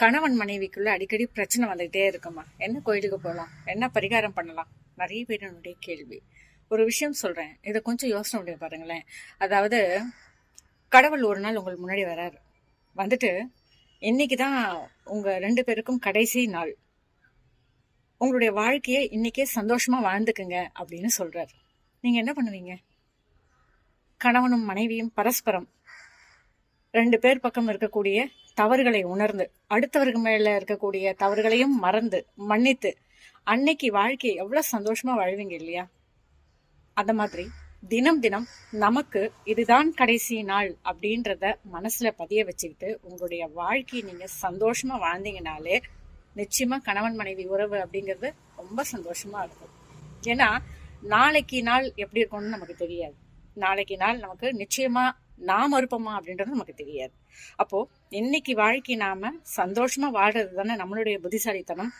கணவன் மனைவிக்குள்ள அடிக்கடி பிரச்சனை வந்துகிட்டே இருக்குமா என்ன கோயிலுக்கு போகலாம் என்ன பரிகாரம் பண்ணலாம்? நிறைய பேருடைய கேள்வி. ஒரு விஷயம் சொல்றேன். இதை கொஞ்சம் யோசனை பண்ணி பாருங்களேன். அதாவது கடவுள் ஒரு நாள் உங்களுக்கு முன்னாடி வராரு. வந்துட்டு இன்னைக்கு தான் உங்க ரெண்டு பேருக்கும் கடைசி நாள். உங்களுடைய வாழ்க்கையை இன்னைக்கே சந்தோஷமா வாழ்ந்துக்குங்க அப்படின்னு சொல்றாரு. நீங்க என்ன பண்ணுவீங்க? கணவனும் மனைவியும் பரஸ்பரம் ரெண்டு பேர் பக்கம் இருக்கக்கூடிய தவறுகளை உணர்ந்து அடுத்தவர்கள் மேல இருக்கக்கூடிய தவறுகளையும் மறந்து மன்னித்து அன்னைக்கு வாழ்க்கையை எவ்வளவு சந்தோஷமா வாழ்வீங்க இல்லையா? அந்த மாதிரி தினம் தினம் நமக்கு இதுதான் கடைசி நாள் அப்படின்றத மனசுல பதிய வச்சுக்கிட்டு உங்களுடைய வாழ்க்கையை நீங்க சந்தோஷமா வாழ்ந்தீங்கனாலே நிச்சயமா கணவன் மனைவி உறவு அப்படிங்கிறது ரொம்ப சந்தோஷமா இருக்கும். ஏன்னா நாளைக்கு நாள் எப்படி இருக்கும்னு நமக்கு தெரியாது. நாளைக்கு நாள் நமக்கு நிச்சயமா நாம் இருப்போமா அப்படின்றது நமக்கு தெரியாது. அப்போ இன்னைக்கு வாழ்க்கை நாம சந்தோஷமா வாழ்றது தானே நம்மளுடைய புத்திசாலித்தனம்.